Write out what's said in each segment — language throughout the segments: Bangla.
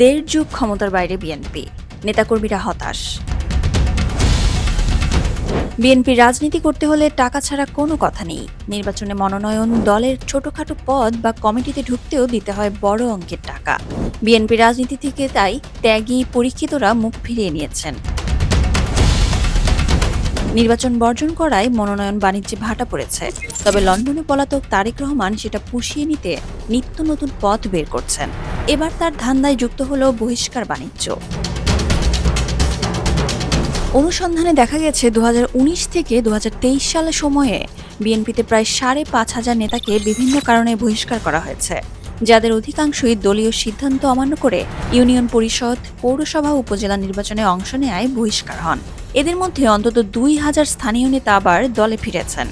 দেড় যুগ ক্ষমতার বাইরে বিএনপি। নেতাকর্মীরা হতাশ। বিএনপি রাজনীতি করতে হলে টাকা ছাড়া কোনো কথা নেই। নির্বাচনে মনোনয়ন দলের ছোটখাটো পদ বা কমিটিতে ঢুকতেও দিতে হয় বড় অঙ্কের টাকা। বিএনপি রাজনীতি থেকে তাই ত্যাগী পরীক্ষিতরা মুখ ফিরিয়ে নিয়েছেন। নির্বাচন বর্জন করায় মনোনয়ন বাণিজ্যে ভাটা পড়েছে। তবে লন্ডনে পলাতক তারেক রহমান সেটা পুষিয়ে নিতে নিত্য নতুন পথ বের করছেন। এবার তার ধান্দায় যুক্ত হলো বহিষ্কার বাণিজ্য। অনুসন্ধানে দেখা গেছে দু হাজার উনিশ থেকে দু সালের সময়ে বিএনপিতে প্রায় সাড়ে পাঁচ হাজার নেতাকে বিভিন্ন কারণে বহিষ্কার করা হয়েছে, যাদের অধিকাংশই দলীয় সিদ্ধান্ত অমান্য করে ইউনিয়ন পরিষদ, পৌরসভা, উপজেলা নির্বাচনে অংশ নেয় বহিষ্কার হন। এদের মধ্যে অন্তত দুই হাজার স্থানীয় নেতা আবার দলে ফিরেছেন।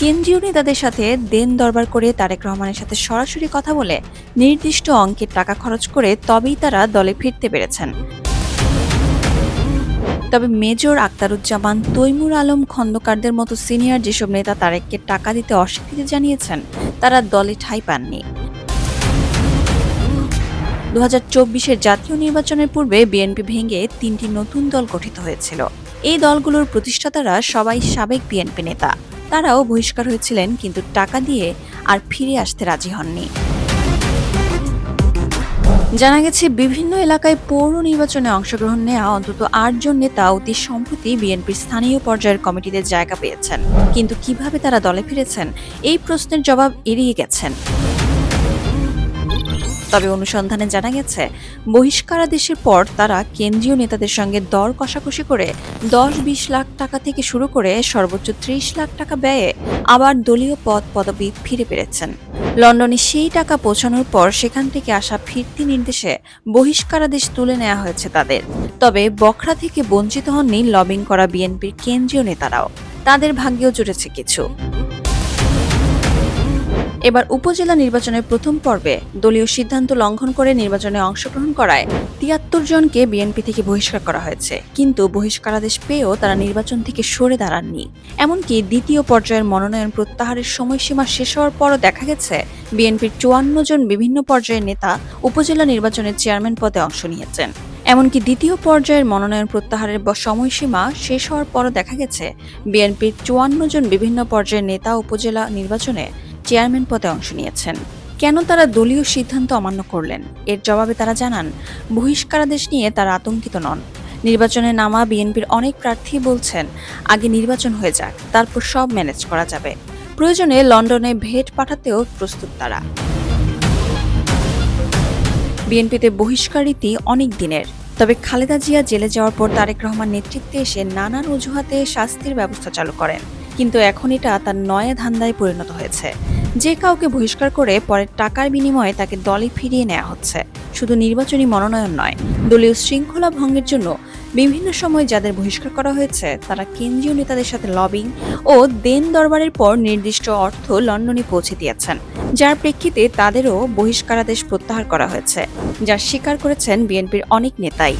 কেন্দ্রীয় নেতাদের সাথে দেন দরবার করে তারেক রহমানের সাথে সরাসরি কথা বলে নির্দিষ্ট অঙ্কের টাকা খরচ করে তবেই তারা দলে ফিরতে পেরেছেন। তবে মেজর আক্তারুজ্জামান, তৈমুর আলম খন্দকারদের মতো সিনিয়র যেসব নেতা তারেককে টাকা দিতে অস্বীকৃতি জানিয়েছেন, তারা দলে ঠাঁই পাননি। দু হাজার জাতীয় নির্বাচনের পূর্বে বিএনপি ভেঙে তিনটি নতুন দল গঠিত হয়েছিল। এই দলগুলোর প্রতিষ্ঠাতারা সবাই সাবেক বিএনপি নেতা। তারাও বহিষ্কার হয়েছিলেন, কিন্তু টাকা দিয়ে আর ফিরে আসতে রাজি হননি। জানা গেছে, বিভিন্ন এলাকায় পৌর নির্বাচনে অংশগ্রহণ নেওয়া অন্তত আটজন নেতা অতি সম্প্রতি বিএনপির স্থানীয় পর্যায়ের কমিটিতে জায়গা পেয়েছেন। কিন্তু কীভাবে তারা দলে ফিরেছেন, এই প্রশ্নের জবাব এড়িয়ে গেছেন। তবে অনুসন্ধানে জানা গেছে, বহিষ্কারাদেশের পর তারা কেন্দ্রীয় নেতাদের সঙ্গে দর কষাকষি করে দশ বিশ লাখ টাকা থেকে শুরু করে সর্বোচ্চ ত্রিশ লাখ টাকা ব্যয়ে আবার দলীয় পদ পদবি ফিরে পেরেছেন। লন্ডনে সেই টাকা পৌঁছানোর পর সেখান থেকে আসা ফিরতি নির্দেশে বহিষ্কারাদেশ তুলে নেওয়া হয়েছে তাদের। তবে বখরা থেকে বঞ্চিত হননি লবিং করা বিএনপির কেন্দ্রীয় নেতারাও। তাদের ভাগ্যেও জুটেছে কিছু। এবার উপজেলা নির্বাচনের প্রথম পর্বে দলীয় সিদ্ধান্ত লঙ্ঘন করে নির্বাচনে অংশগ্রহণ করায় তিয়াত্তর জনকে বিএনপি থেকে বহিষ্কার করা হয়েছে। কিন্তু বহিষ্কারাদেশ পেয়েও তারা নির্বাচন থেকে সরে দাঁড়াননি। এমনকি দ্বিতীয় পর্যায়ের মনোনয়ন প্রত্যাহারের সময়সীমা শেষ হওয়ার পরও দেখা গেছে, বিএনপির চুয়ান্ন জন বিভিন্ন পর্যায়ের নেতা উপজেলা নির্বাচনের চেয়ারম্যান পদে অংশ নিয়েছেন। এমনকি দ্বিতীয় পর্যায়ের মনোনয়ন প্রত্যাহারের সময়সীমা শেষ হওয়ার পরও দেখা গেছে, বিএনপির চুয়ান্ন জন বিভিন্ন পর্যায়ের নেতা উপজেলা নির্বাচনে চেয়ারম্যান পদে অংশ নিয়েছেন। কেন তারা দলীয় সিদ্ধান্ত অমান্য করলেন? এর জবাবে তারা জানান, বহিষ্কারাদেশ নিয়ে তারা আতঙ্কিত নন। নির্বাচনে নামা বিএনপির অনেক প্রার্থী বলছেন, আগে নির্বাচন হয়ে যাক, তারপর সব ম্যানেজ করা যাবে। প্রয়োজনে লন্ডনে ভেট পাঠাতেও প্রস্তুত তারা। বিএনপিতে বহিষ্কার রীতি অনেক দিনের। তবে খালেদা জিয়া জেলে যাওয়ার পর তারেক রহমান নেতৃত্বে এসে নানান অজুহাতে শাস্তির ব্যবস্থা চালু করেন। কিন্তু এখন এটা তার নয়া ধান্দায় পরিণত হয়েছে। যে কাউকে বহিষ্কার করে পরে টাকার বিনিময়ে তাকে দলে ফিরিয়ে নেওয়া হচ্ছে। শুধু নির্বাচনী মনোনয়ন নয়, দলীয় শৃঙ্খলা ভঙ্গের জন্য বিভিন্ন সময় যাদের বহিষ্কার করা হয়েছে, তারা কেন্দ্রীয় নেতাদের সাথে লবিং ও দেন দরবারের পর নির্দিষ্ট অর্থ লন্ডনে পৌঁছে দিয়েছেন। যার প্রেক্ষিতে তাদেরও বহিষ্কারাদেশ প্রত্যাহার করা হয়েছে, যা স্বীকার করেছেন বিএনপির অনেক নেতাই।